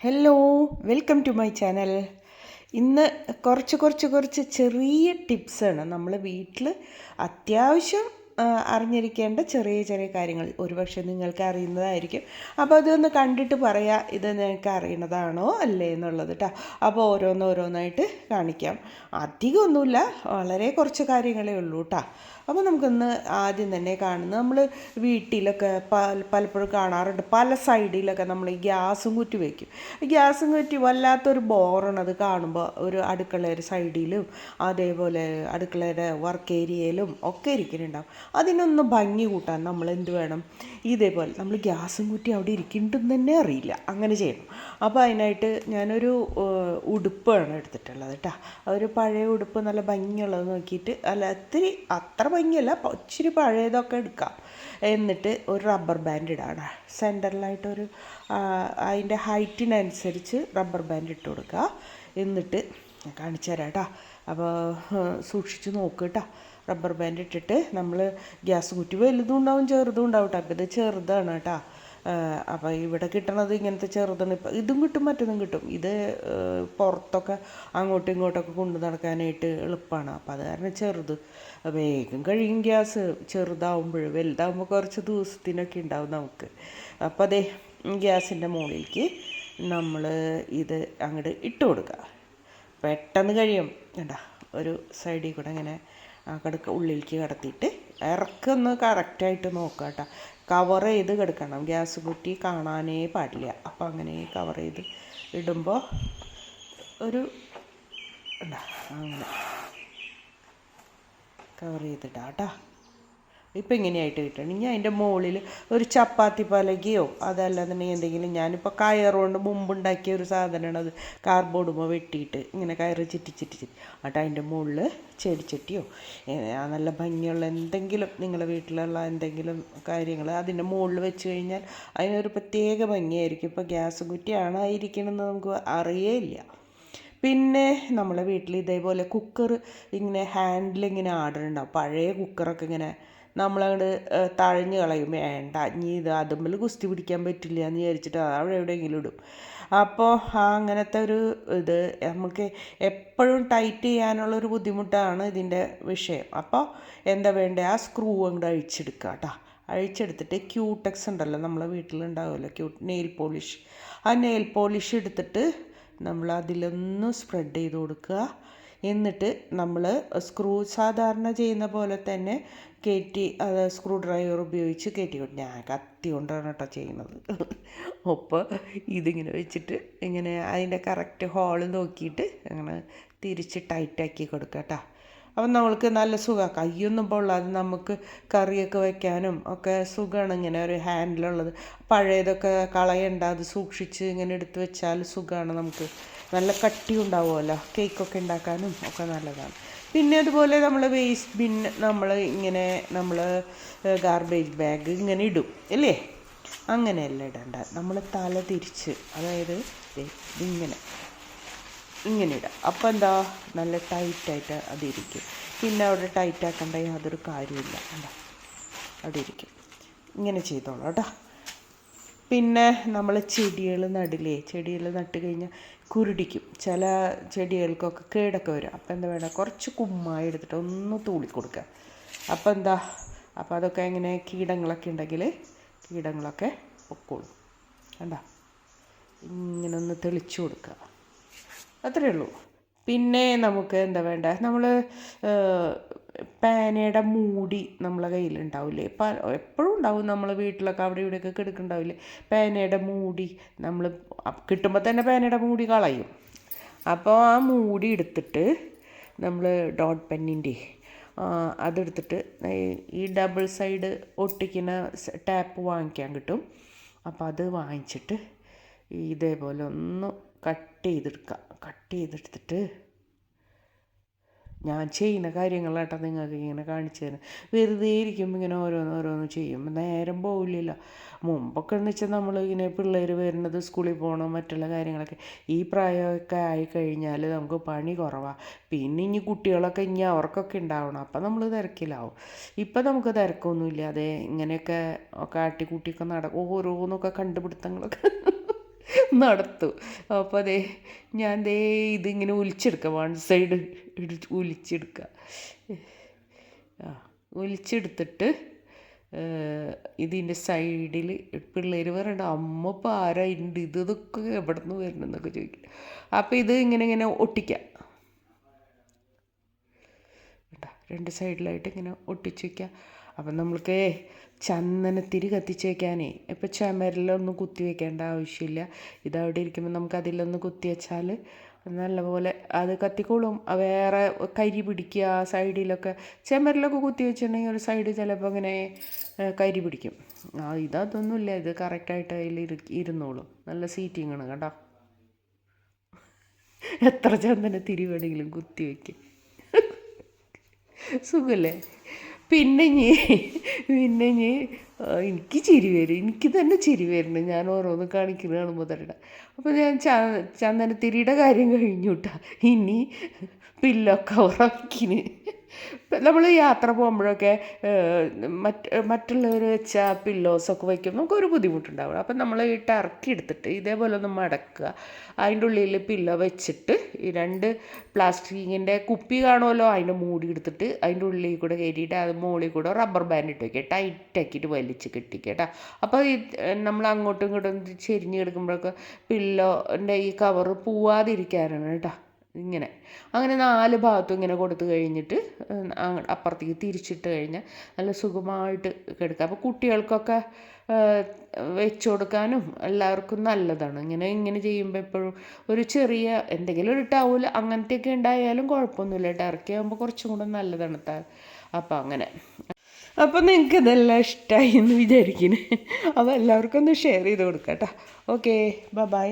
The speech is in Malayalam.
Hello welcome to my channel ഇന്ന് കുറച്ച് കുറച്ച് കുറച്ച് ചെറിയ ടിപ്സാണ് നമ്മൾ വീട്ടിൽ അത്യാവശ്യം അറിഞ്ഞിരിക്കേണ്ട ചെറിയ ചെറിയ കാര്യങ്ങൾ ഒരുപക്ഷെ നിങ്ങൾക്ക് അറിയുന്നതായിരിക്കും. അപ്പോൾ അതൊന്ന് കണ്ടിട്ട് പറയാം ഇത് നിങ്ങൾക്ക് അറിയണതാണോ അല്ലേ എന്നുള്ളത് കേട്ടോ അപ്പോൾ ഓരോന്നോരോന്നായിട്ട് കാണിക്കാം. അധികമൊന്നുമില്ല വളരെ കുറച്ച് കാര്യങ്ങളേ ഉള്ളൂ കേട്ടോ അപ്പോൾ നമുക്കൊന്ന് ആദ്യം തന്നെ കാണുന്നത് നമ്മൾ വീട്ടിലൊക്കെ പല പലപ്പോഴും കാണാറുണ്ട്. പല സൈഡിലൊക്കെ നമ്മൾ ഈ ഗ്യാസും കുറ്റി വയ്ക്കും ഗ്യാസും കുറ്റി വല്ലാത്തൊരു ബോറാണ് അത് കാണുമ്പോൾ ഒരു അടുക്കളയുടെ സൈഡിലും അതേപോലെ അടുക്കളയുടെ വർക്ക് ഏരിയയിലും ഒക്കെ ഇരിക്കുന്നുണ്ടാവും അതിനൊന്ന് ഭംഗി കൂട്ടാൻ നമ്മൾ എന്ത് വേണം? ഇതേപോലെ നമ്മൾ ഗ്യാസും കുറ്റി അവിടെ ഇരിക്കുന്നുണ്ടെന്ന് തന്നെ അറിയില്ല. അങ്ങനെ ചെയ്യണം. അപ്പോൾ അതിനായിട്ട് ഞാനൊരു ഉടുപ്പാണ് എടുത്തിട്ടുള്ളത് കേട്ടോ. ഒരു പഴയ ഉടുപ്പ് നല്ല ഭംഗിയുള്ളത് നോക്കിയിട്ട് അല്ല ഇത്തിരി അത്ര ഭംഗിയല്ല ഒച്ചിരി പഴയതൊക്കെ എടുക്കാം. എന്നിട്ട് ഒരു റബ്ബർ ബാൻഡ് ഇടാണ്. സെന്ററിലായിട്ടൊരു അതിന്റെ ഹൈറ്റിനനുസരിച്ച് റബ്ബർ ബാൻഡ് ഇട്ട് കൊടുക്കുക. എന്നിട്ട് കാണിച്ചു തരാം കേട്ടോ. അപ്പോൾ സൂക്ഷിച്ച് നോക്കുക കേട്ടോ റബ്ബർ ബാൻഡ് ഇട്ടിട്ട് നമ്മൾ ഗ്യാസ് കുറ്റി വലുതും ഉണ്ടാവും ചെറുതും ഉണ്ടാവും കേട്ടോ അപ്പോൾ ഇത് ചെറുതാണ് കേട്ടോ അപ്പോൾ ഇവിടെ കിട്ടണത് ഇങ്ങനത്തെ ചെറുതാണ്. ഇപ്പം ഇതും കിട്ടും മറ്റതും കിട്ടും. ഇത് പുറത്തൊക്കെ അങ്ങോട്ടും ഇങ്ങോട്ടൊക്കെ കൊണ്ടു നടക്കാനായിട്ട് എളുപ്പമാണ് അപ്പം അത് കാരണം ചെറുത്. വേഗം കഴിയും ഗ്യാസ്. ചെറുതാവുമ്പോൾ വലുതാവുമ്പോൾ കുറച്ച് ദിവസത്തിനൊക്കെ ഉണ്ടാവും നമുക്ക്. അപ്പോൾ അതേ ഗ്യാസിന്റെ മുകളിലേക്ക് നമ്മൾ ഇത് അങ്ങോട്ട് ഇട്ട് കൊടുക്കുക പെട്ടെന്ന് കഴിയും. കേട്ടാ ഒരു സൈഡിൽ കൂടെ ഇങ്ങനെ കിടക്ക ഉള്ളിലേക്ക് കിടത്തിയിട്ട് ഇറക്കൊന്ന് കറക്റ്റായിട്ട് നോക്കുക കേട്ടോ. കവർ ചെയ്ത് കിടക്കണം. ഗ്യാസ് കുറ്റി കാണാനേ പാടില്ല. അപ്പോൾ അങ്ങനെ കവർ ചെയ്ത് ഇടുമ്പോൾ ഒരു അങ്ങനെ കവർ ചെയ്തിട്ടാ കേട്ടോ. ഇപ്പം ഇങ്ങനെയായിട്ട് കിട്ടണം. ഞാൻ അതിന്റെ മുകളിൽ ഒരു ചപ്പാത്തി പലകയോ അതല്ലാന്നുണ്ടെങ്കിൽ എന്തെങ്കിലും ഞാനിപ്പോൾ കയറുകൊണ്ട് മുമ്പ് ഉണ്ടാക്കിയ ഒരു സാധനമാണ് അത് കാർബോർഡുമ്പോൾ വെട്ടിയിട്ട് ഇങ്ങനെ കയറ് ചിറ്റി ചിറ്റി ചിറ്റി. എന്നിട്ട് അതിന്റെ മുകളിൽ ചെടിച്ചട്ടിയോ നല്ല ഭംഗിയുള്ള എന്തെങ്കിലും നിങ്ങളുടെ വീട്ടിലുള്ള എന്തെങ്കിലും കാര്യങ്ങൾ അതിന്റെ മുകളിൽ വെച്ച് കഴിഞ്ഞാൽ അതിനൊരു പ്രത്യേക ഭംഗിയായിരിക്കും. ഇപ്പോൾ ഗ്യാസ് കുറ്റിയാണ് ആയിരിക്കണമെന്ന് നമുക്ക് അറിയേയില്ല. പിന്നെ നമ്മളെ വീട്ടിൽ ഇതേപോലെ കുക്കർ ഇങ്ങനെ ഹാൻഡിൽ ഇങ്ങനെ ആടുന്നുണ്ടാവും പഴയ കുക്കറൊക്കെ ഇങ്ങനെ നമ്മളങ്ങോട്ട് തഴഞ്ഞ് കളയും. വേണ്ട ഇനി ഇത് അതുമ്മിൽ കുസ്തി പിടിക്കാൻ പറ്റില്ല എന്ന് വിചാരിച്ചിട്ട് അവിടെ എവിടെയെങ്കിലും ഇടും. അപ്പോൾ അങ്ങനത്തെ ഒരു ഇത് നമുക്ക് എപ്പോഴും ടൈറ്റ് ചെയ്യാനുള്ള ഒരു ബുദ്ധിമുട്ടാണ് ഇതിന്റെ വിഷയം. അപ്പോൾ എന്താ വേണ്ടത് ആ സ്ക്രൂ അങ്ങോട്ട് അഴിച്ചെടുക്കുക കേട്ടോ അഴിച്ചെടുത്തിട്ട് ക്യൂടെക്സ് ഉണ്ടല്ലോ നമ്മളെ വീട്ടിലുണ്ടാവുമല്ലോ ക്യൂട്ട് നെയിൽ പോളിഷ്. ആ നെയിൽ പോളിഷ് എടുത്തിട്ട് നമ്മൾ അതിലൊന്ന് സ്പ്രെഡ് ചെയ്ത് കൊടുക്കുക. എന്നിട്ട് നമ്മൾ സ്ക്രൂ സാധാരണ ചെയ്യുന്ന പോലെ തന്നെ കയറ്റി അത് സ്ക്രൂ ഡ്രൈവർ ഉപയോഗിച്ച് കയറ്റി കൊടുക്കും ഞാൻ കത്തി കൊണ്ടാണ് കേട്ടോ ചെയ്യുന്നത്. അപ്പോൾ ഇതിങ്ങനെ വെച്ചിട്ട് ഇങ്ങനെ അതിന്റെ കറക്റ്റ് ഹോൾ നോക്കിയിട്ട് അങ്ങനെ തിരിച്ച് ടൈറ്റാക്കി കൊടുക്കുക കേട്ടോ. അപ്പം നമ്മൾക്ക് നല്ല സുഖമാണ്. കയ്യൊന്നും പൊള്ളാതെ നമുക്ക് കറിയൊക്കെ വെക്കാനും ഒക്കെ സുഖമാണ് ഇങ്ങനെ ഒരു ഹാൻഡിലുള്ളത് പഴയതൊക്കെ കളയണ്ട അത് സൂക്ഷിച്ച് ഇങ്ങനെ എടുത്ത് വെച്ചാൽ സുഖമാണ് നമുക്ക്. നല്ല കട്ടി ഉണ്ടാവുമല്ലോ കേക്കൊക്കെ ഉണ്ടാക്കാനും ഒക്കെ നല്ലതാണ്. പിന്നെ അതുപോലെ നമ്മൾ വേസ്റ്റ് ബിൻ നമ്മൾ ഇങ്ങനെ നമ്മൾ ഗാർബേജ് ബാഗ് ഇങ്ങനെ ഇടും അല്ലേ അങ്ങനെയല്ല ഇടണ്ട. നമ്മൾ തല തിരിച്ച് അതായത് ഇങ്ങനെ ഇങ്ങനെ ഇടാം. അപ്പോൾ എന്താ? നല്ല ടൈറ്റായിട്ട് അതിരിക്കും. പിന്നെ അവിടെ ടൈറ്റ് ആക്കേണ്ട യാതൊരു കാര്യമില്ല അല്ല അവിടെ ഇരിക്കും ഇങ്ങനെ ചെയ്തോളാം കേട്ടോ. പിന്നെ നമ്മൾ ചെടികൾ നടില്ലേ? ചെടികൾ നട്ട് കഴിഞ്ഞാൽ കുരുടിക്കും. ചില ചെടികൾക്കൊക്കെ കേടൊക്കെ വരും. അപ്പോൾ എന്താ വേണം കുറച്ച് കുമ്മായി എടുത്തിട്ട് ഒന്ന് തൂളി കൊടുക്കുക അപ്പോൾ എന്താ? അപ്പോൾ അതൊക്കെ ഇങ്ങനെ കീടങ്ങളൊക്കെ ഉണ്ടെങ്കിൽ കീടങ്ങളൊക്കെ പൊക്കോളും. കണ്ട? ഇങ്ങനെ ഒന്ന് തെളിച്ചു കൊടുക്കുക അത്രയേ ഉള്ളൂ. പിന്നെ നമുക്ക് എന്താ വേണ്ട? നമ്മൾ പേനയുടെ മൂടി നമ്മളെ കയ്യിലുണ്ടാവില്ലേ? പ എപ്പോഴും ഉണ്ടാവും നമ്മൾ വീട്ടിലൊക്കെ അവിടെ ഇവിടെയൊക്കെ കിടക്കുന്നുണ്ടാവില്ലേ? പേനയുടെ മൂടി നമ്മൾ കിട്ടുമ്പോൾ തന്നെ പേനയുടെ മൂടി കളയും. അപ്പോൾ ആ മൂടി എടുത്തിട്ട് നമ്മൾ ഡോട്ട് പെന്നിന്റെ അതെടുത്തിട്ട് ഈ ഡബിൾ സൈഡ് ഒട്ടിക്കുന്ന ടാപ്പ് വാങ്ങിക്കാൻ കിട്ടും. അപ്പോൾ അത് വാങ്ങിച്ചിട്ട് ഇതേപോലെ ഒന്ന് കട്ട് ചെയ്തെടുക്കുക. കട്ട് ചെയ്തെടുത്തിട്ട് ഞാൻ ചെയ്യുന്ന കാര്യങ്ങളാട്ടോ നിങ്ങൾക്ക് ഇങ്ങനെ കാണിച്ചു തരാം. വെറുതെ ഇരിക്കുമ്പോൾ ഇങ്ങനെ ഓരോന്ന് ഓരോന്ന് ചെയ്യുമ്പോൾ നേരം പോവില്ലല്ലോ. മുമ്പൊക്കെ എന്ന് വെച്ചാൽ നമ്മൾ ഇങ്ങനെ പിള്ളേർ വരുന്നത് സ്കൂളിൽ പോകണം മറ്റുള്ള കാര്യങ്ങളൊക്കെ ഈ പ്രായമൊക്കെ ആയി കഴിഞ്ഞാൽ നമുക്ക് പണി കുറവാണ് പിന്നെ ഇനി കുട്ടികളൊക്കെ ഇനി അവർക്കൊക്കെ ഉണ്ടാവണം അപ്പം നമ്മൾ തിരക്കിലാവും. ഇപ്പം നമുക്ക് തിരക്കൊന്നുമില്ല അതെ ഇങ്ങനെയൊക്കെ ആട്ടിക്കൂട്ടിയൊക്കെ നട ഓരോന്നൊക്കെ കണ്ടുപിടുത്തങ്ങളൊക്കെ നടത്തും. അപ്പോൾ അതേ ഞാൻ ദേ ഇതിങ്ങനെ ഒലിച്ചെടുക്കുക വൺ സൈഡ് ഒലിച്ചെടുക്കുക ആ ഒലിച്ചെടുത്തിട്ട് ഇതിന്റെ സൈഡിൽ പിള്ളേർ പറയണ്ട അമ്മ ഇപ്പോൾ ആരാ? ഇണ്ട് ഇത് ഇതൊക്കെ എവിടെ നിന്ന് വരണമെന്നൊക്കെ ചോദിക്കും. അപ്പോൾ ഇത് ഇങ്ങനെ ഇങ്ങനെ ഒട്ടിക്കാം. രണ്ട് സൈഡിലായിട്ട് ഇങ്ങനെ ഒട്ടിച്ച് വയ്ക്കുക അപ്പം നമ്മൾക്ക് ചന്ദനത്തിരി കത്തിച്ച് വയ്ക്കാനേ ഇപ്പം ചുമരിലൊന്നും കുത്തി വെക്കേണ്ട ആവശ്യമില്ല. ഇതവിടെ ഇരിക്കുമ്പോൾ നമുക്ക് അതിലൊന്ന് കുത്തി വെച്ചാൽ നല്ലപോലെ അത് കത്തിക്കോളും. ആ വേറെ കരി പിടിക്കുക സൈഡിലൊക്കെ ചെമ്പരിലൊക്കെ കുത്തി വെച്ചിട്ടുണ്ടെങ്കിൽ ഒരു സൈഡ് ചിലപ്പോൾ ഇങ്ങനെ കരി പിടിക്കും. ആ ഇതൊന്നുമില്ല ഇത് കറക്റ്റായിട്ട് അതിൽ ഇരു ഇരുന്നോളും. നല്ല സീറ്റിംഗ് ആണ് കേട്ടോ എത്ര ചന്ദനത്തിരി വേണമെങ്കിലും കുത്തി വയ്ക്കും സുഖല്ലേ? പിന്നെ ഞീ പിന്നെ ഞീ എനിക്ക് ചിരി വരും. എനിക്ക് തന്നെ ചിരി വരുന്നു ഞാൻ ഓരോന്ന് കാണിക്കുന്നത് കാണുമ്പോൾ അപ്പോൾ ഞാൻ ചന്ദനത്തിരിയുടെ കാര്യം കഴിഞ്ഞു കേട്ടോ ഇനി പില്ലോ കവറാക്കിന് നമ്മൾ യാത്ര പോകുമ്പോഴൊക്കെ മറ്റ് മറ്റുള്ളവർ വെച്ച പില്ലോസൊക്കെ വയ്ക്കും നമുക്കൊരു ബുദ്ധിമുട്ടുണ്ടാവും അപ്പം നമ്മൾ ഈ ടർക്കി എടുത്തിട്ട് ഇതേപോലെ ഒന്ന് മടക്കുക. അതിന്റെ ഉള്ളിൽ പില്ലോ വെച്ചിട്ട് ഈ രണ്ട് പ്ലാസ്റ്റിക്കിന്റെ കുപ്പി കാണുമല്ലോ? അതിന്റെ മൂടി എടുത്തിട്ട് അതിന്റെ ഉള്ളിൽ കൂടെ കയറ്റിയിട്ട് അത് മുകളിൽ കൂടെ റബ്ബർ ബാൻഡ് ഇട്ട് വയ്ക്കുക ടൈറ്റാക്കിയിട്ട് വലിച്ച് കെട്ടിക്കുക കേട്ടോ. അപ്പോൾ ഈ നമ്മൾ അങ്ങോട്ടും ഇങ്ങോട്ടും ചെരിഞ്ഞ് കിടക്കുമ്പോഴൊക്കെ പില്ലോന്റെ ഈ കവറ് പോവാതിരിക്കാനാണ് കേട്ടോ. ഇങ്ങനെ. അങ്ങനെ നാല് ഭാഗത്തും ഇങ്ങനെ കൊടുത്തു കഴിഞ്ഞിട്ട് അപ്പുറത്തേക്ക് തിരിച്ചിട്ട് കഴിഞ്ഞാൽ നല്ല സുഖമായിട്ട് കിടക്കുക. അപ്പോൾ കുട്ടികൾക്കൊക്കെ വെച്ച് കൊടുക്കാനും എല്ലാവർക്കും നല്ലതാണ്. ഇങ്ങനെ ഇങ്ങനെ ചെയ്യുമ്പോൾ എപ്പോഴും ഒരു ചെറിയ എന്തെങ്കിലും ഒരു ടൗൽ അങ്ങനത്തെയൊക്കെ ഉണ്ടായാലും കുഴപ്പമൊന്നുമില്ല. ടർക്കി ആകുമ്പോൾ കുറച്ചും കൂടെ നല്ലതാണ് അപ്പോൾ അങ്ങനെ. അപ്പോൾ നിങ്ങൾക്ക് ഇതെല്ലാം ഇഷ്ടമായി എന്ന് വിചാരിക്കുന്നു. അപ്പോൾ എല്ലാവർക്കും ഒന്ന് ഷെയർ ചെയ്ത് കൊടുക്കാം കേട്ടോ. Okay bye.